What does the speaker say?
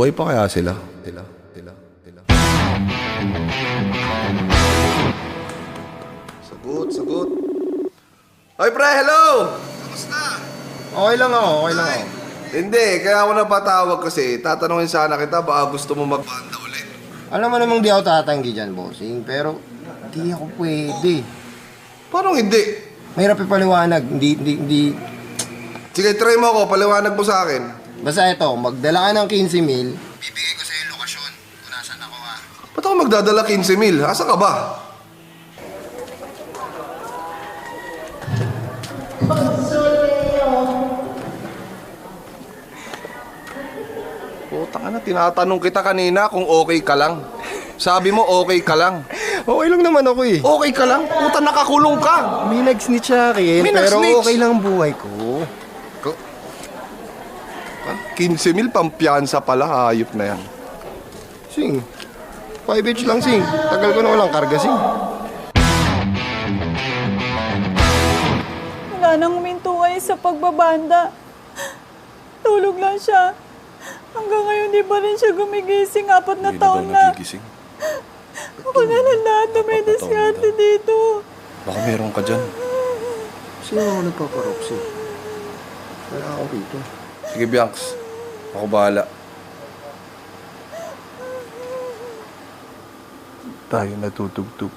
Buhay pa kaya sila? Sila, sila, sila. Sagot, sagot. Hoy pre, hello! Kamusta? Okay lang ako, okay lang ako. Hindi, kaya ako napatawag kasi tatanungin sana kita baka gusto mo magbanda ulit. Alam mo namang di ako tatanggi dyan, bossing. Pero, di ako pwede. Paano hindi? Mahirap ipaliwanag. Hindi, hindi, hindi. Sige, try mo ako, paliwanag mo sa akin. Basta ito, magdala ka ng 15 mil. Bibigay ko sa'yo yung lokasyon. Kung nasan ako ha. Ba't ako magdadala 15 mil? Asa ka ba? Putang na, tinatanong kita kanina kung okay ka lang. Sabi mo okay ka lang. Okay lang naman ako eh. Okay ka lang? Puta, nakakulong ka. May nag-snitch sa akin, May pero nag-snitch? okay lang ang buhay ko. Ko- 15 mil pampiyansa pala, hayop na yan. Sing, 5H lang, Sing. Tagal ko na walang karga, Sing. Wala nang huminto ngayon sa pagbabanda. Tulog lang siya. Hanggang ngayon di ba rin siya gumigising apat na taon na. nagigising. Ako na lang lahat na may Apat na taon diskarte na. dito. Baka meron ka dyan. Sino ako nagpaparoksi? Wala ako dito. Sige, Bianx. Ako bahala. Tayo natutugtog.